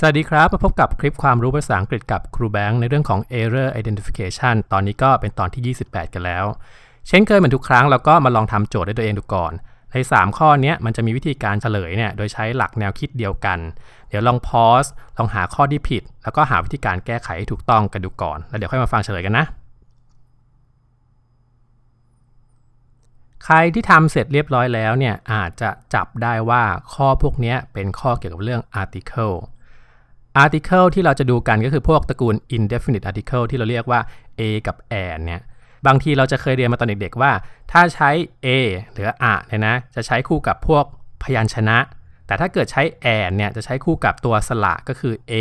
สวัสดีครับ มาพบกับคลิปความรู้ภาษาอังกฤษกับครูแบงค์ในเรื่องของ error identification ตอนนี้ก็เป็นตอนที่ 28 กันแล้ว เช่นเคยเหมือนทุกครั้งเราก็มาลองทำโจทย์ด้วยตัวเองดูก่อน ใน 3 ข้อนี้มันจะมีวิธีการเฉลยเนี่ยโดยใช้หลักแนวคิดเดียวกัน เดี๋ยวลองพอสลองหาข้อที่ผิด แล้วก็หาวิธีการแก้ไขให้ถูกต้องกันดูก่อน แล้วเดี๋ยวค่อยมาฟังเฉลยกันนะ ใครที่ทำเสร็จเรียบร้อยแล้วเนี่ยอาจจะจับได้ว่าข้อพวกนี้เป็นข้อเกี่ยวกับเรื่อง article article ที่เราจะดูกันก็คือพวกตระกูล indefinite article ที่เราเรียกว่า a กับ and เนี่ยบางทีเราจะเคยเรียนมาตอนเด็กๆว่า ถ้าใช้ a หรือ a เนี่ยนะจะใช้คู่กับพวกพยัญชนะ แต่ถ้าเกิดใช้ and เนี่ยจะใช้คู่กับตัวสระก็คือ a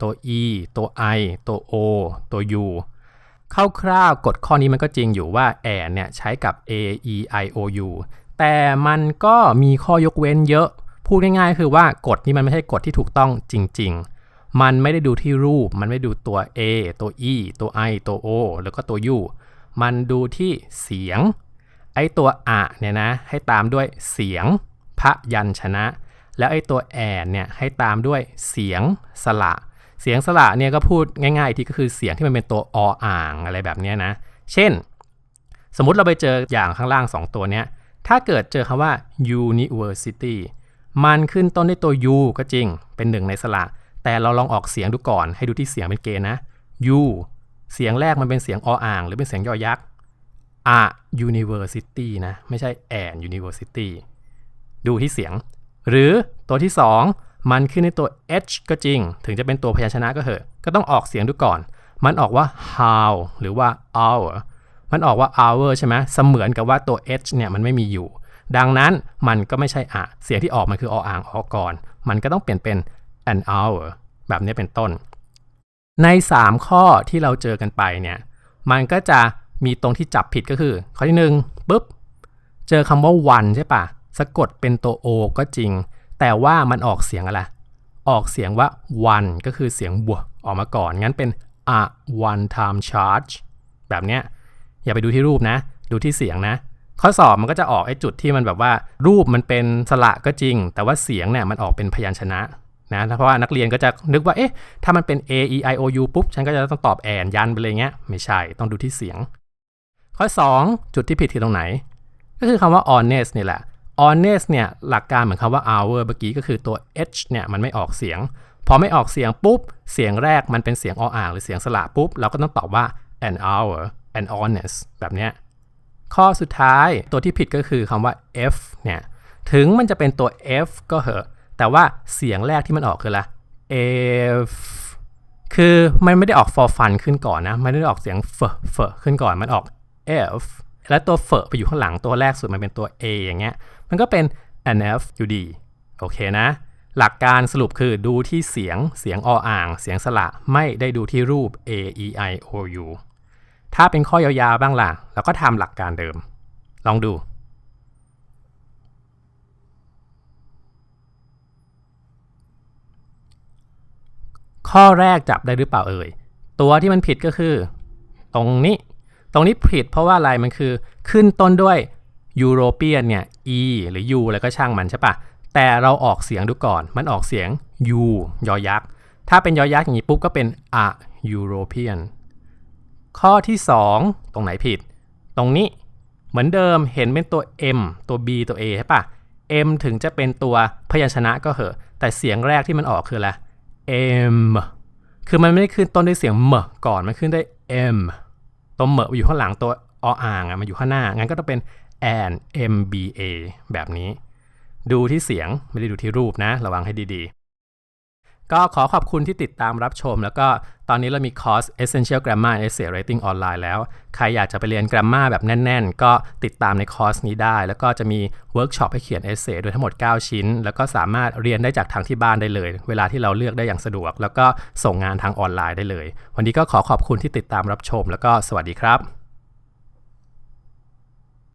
ตัว e ตัว i ตัว o ตัว u คร่าวๆกฎข้อนี้มันก็จริงอยู่ว่า and เนี่ยใช้กับ a e i o u แต่มันก็มีข้อยกเว้นเยอะ พูดง่ายๆคือว่ากฎนี้มันไม่ใช่กฎที่ถูกต้องจริง ๆ มันไม่ได้ดูที่รูป มันไม่ดูตัว a ตัว e ตัว i ตัว o แล้วก็ตัว u มันดูที่เสียง ไอตัวอะเนี่ยนะ ให้ตามด้วยเสียง พระยัญชนะ แล้วไอตัวแอนเนี่ยให้ตามด้วยเสียงสระ เสียงสระเนี่ยก็พูดง่ายๆ ที่ก็คือเสียงที่มันเป็นตัวออ่างอะไรแบบนี้นะ เช่น สมมุติเราไปเจออย่างข้างล่าง 2 ตัวเนี้ย ถ้าเกิดเจอคำว่า university มันขึ้นต้นด้วยตัว u ก็จริง เป็นหนึ่งในสระ แต่เราลองออกเสียงดูก่อนให้ดูที่เสียงเป็นเกณฑ์นะ u เสียงแรกมันเป็นเสียงออ่าง หรือเป็นเสียงยอยักษ์ a university นะ ไม่ใช่ an university ดูที่เสียง หรือตัวที่ 2 มันขึ้นในตัว h ก็จริง ถึงจะเป็นตัวพยัญชนะก็เถอะ ก็ต้องออกเสียงดูก่อน มันออกว่า how หรือว่า our มันออกว่า hour ใช่ไหมเสมือนกับว่าตัว h เนี่ยมันไม่มีอยู่ ดังนั้นมันก็ไม่ใช่อะ เสียงที่ออกมันคือออ่างออกก่อน มันก็ต้องเปลี่ยนเป็น an hour แบบนี้เป็นต้น ใน 3 ข้อที่เราเจอกันไปเนี่ย มันก็จะมีตรงที่จับผิดก็คือ ข้อที่1ปุ๊บ เจอคำว่า one ใช่ปะสะกดเป็นตัว o ก็จริง แต่ว่ามันออกเสียงอะไร ออกเสียงว่า one ก็คือเสียงบวกออกมาก่อน งั้นเป็น a one time charge แบบเนี้ย อย่าไปดูที่รูปนะ ดูที่เสียงนะ ข้อสอบมันก็จะออกไอ้จุดที่มันแบบว่า รูปมันเป็นสระก็จริง แต่ว่าเสียงเนี่ยมันออกเป็นพยัญชนะ นะเพราะว่านักเรียนก็จะนึกว่าเอ๊ะถ้ามันเป็น a e i o u ปุ๊บ ฉันก็จะต้องตอบแอนยันไปเลยเงี้ยไม่ใช่ต้องดูที่เสียง ข้อ 2 จุดที่ผิดคือตรงไหน ก็คือคำว่า honest นี่แหละ honest เนี่ยหลักการเหมือนคำว่า hour เมื่อกี้ก็คือตัว h เนี่ยมันไม่ออกเสียง พอไม่ออกเสียงปุ๊บ เสียงแรกมันเป็นเสียงออ่างหรือเสียงสระปุ๊บ เราก็ต้องตอบว่า an hour an honest แบบเนี้ยข้อสุดท้ายตัวที่ผิดก็คือคำว่า f เนี่ยถึงมันจะเป็นตัว f ก็เหอะ แต่ว่าเสียงแรกที่มันออกคืออะไร f คือมันไม่ได้ออก for fun ขึ้นก่อนนะ มันไม่ได้ออกเสียง f f ขึ้นก่อน มันออก f และตัว f ไปอยู่ข้างหลังตัวแรกสุดมันเป็นตัว a อย่างเงี้ย มันก็เป็น an f อยู่ดี โอเคนะ หลักการสรุปคือดูที่เสียง เสียงออ่าง เสียงสระไม่ได้ดูที่รูป a e i o u ถ้าเป็นข้อยาวๆบ้างล่ะ เราก็ทำหลักการเดิม ลองดู ข้อแรกจับได้หรือเปล่าเอ่ย ตัวที่มันผิดก็คือ ตรงนี้ ตรงนี้ผิดเพราะว่าอะไรมันคือ ขึ้นต้นด้วยยูโรเปียนเนี่ย e หรือ u อะไรก็ช่างมันใช่ปะแต่เราออกเสียงดูก่อน มันออกเสียง u ยอยักษ์ ถ้าเป็นยอยักษ์อย่างนี้ปุ๊บก็เป็น a European ข้อที่ 2 ตรงไหนผิด ตรงนี้เหมือนเดิมเห็นเป็นตัว m ตัว b ตัว a ใช่ปะ m ถึงจะเป็นตัวพยัญชนะก็เหอะ แต่เสียงแรกที่มันออกคืออะไร m คือมันไม่ได้ขึ้นต้นด้วยเสียงมก่อน มันขึ้นด้วย m ตัวเมอยู่ข้างหลังตัวออ่างอะมันอยู่ข้างหน้า งั้นก็ต้องเป็น an m b a แบบนี้ ดูที่เสียงไม่ได้ดูที่รูปนะ ระวังให้ดี ก็ขอขอบคุณที่ติดตามรับชม แล้วก็ตอนนี้เรามีคอร์ส Essential Grammar and Essay Writing ออนไลน์แล้ว ใครอยากจะไปเรียน Grammar แบบแน่น ๆ ก็ติดตามในคอร์สนี้ได้ แล้วก็จะมีเวิร์กช็อปให้เขียน Essay โดยทั้งหมด 9 ชิ้น แล้วก็สามารถเรียนได้จากทางที่บ้านได้เลย เวลาที่เราเลือกได้อย่างสะดวก แล้วก็ส่งงานทางออนไลน์ได้เลย วันนี้ก็ขอขอบคุณที่ติดตามรับชม แล้วก็สวัสดีครับ